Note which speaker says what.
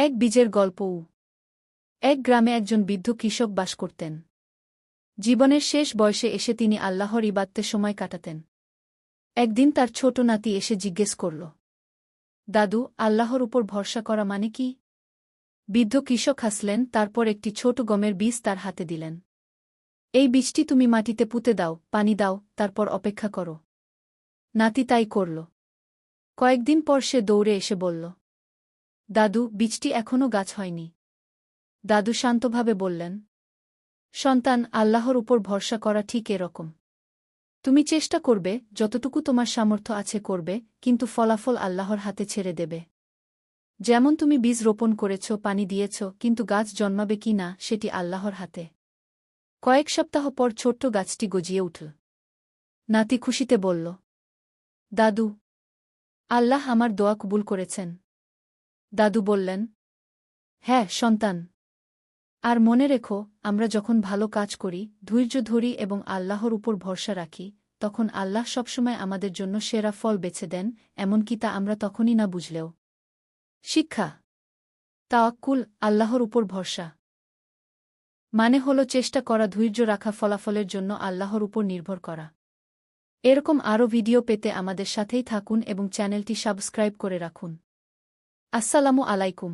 Speaker 1: এক বীজের গল্পও। এক গ্রামে একজন বৃদ্ধ কৃষক বাস করতেন। জীবনের শেষ বয়সে এসে তিনি আল্লাহর ইবাদতে সময় কাটাতেন। একদিন তার ছোট নাতি এসে জিজ্ঞেস করল, দাদু, আল্লাহর উপর ভরসা করা মানে কি? বৃদ্ধ কৃষক হাসলেন, তারপর একটি ছোট গমের বীজ তার হাতে দিলেন। এই বীজটি তুমি মাটিতে পুঁতে দাও, পানি দাও, তারপর অপেক্ষা করো। নাতি তাই করল। কয়েকদিন পর সে দৌড়ে এসে বলল দাদু, বীজটি এখনও গাছ হয়নি। দাদু শান্তভাবে বললেন, সন্তান, আল্লাহর উপর ভরসা করা ঠিক এরকম। তুমি চেষ্টা করবে, যতটুকু তোমার সামর্থ্য আছে করবে, কিন্তু ফলাফল আল্লাহর হাতে ছেড়ে দেবে। যেমন তুমি বীজ রোপণ করেছ, পানি দিয়েছ, কিন্তু গাছ জন্মাবে কি না, সেটি আল্লাহর হাতে। কয়েক সপ্তাহ পর ছোট্ট গাছটি গজিয়ে উঠল। নাতি খুশিতে বলল, দাদু, আল্লাহ আমার দোয়া কবুল করেছেন। দাদু বললেন হ্যাঁ সন্তান। আর মনে রেখো, আমরা যখন ভালো কাজ করি, ধৈর্য ধরি এবং আল্লাহর উপর ভরসা রাখি, তখন আল্লাহ সবসময় আমাদের জন্য সেরা ফল বেছে দেন, এমনকি তা আমরা তখনই না বুঝলেও। শিক্ষা, তাওয়াক্কুল, আল্লাহর উপর ভরসা। মানে হল চেষ্টা করা, ধৈর্য রাখা, ফলাফলের জন্য আল্লাহর উপর নির্ভর করা। এরকম আরও ভিডিও পেতে আমাদের সাথেই থাকুন এবং চ্যানেলটি সাবস্ক্রাইব করে রাখুন। আসসালামু আলাইকুম।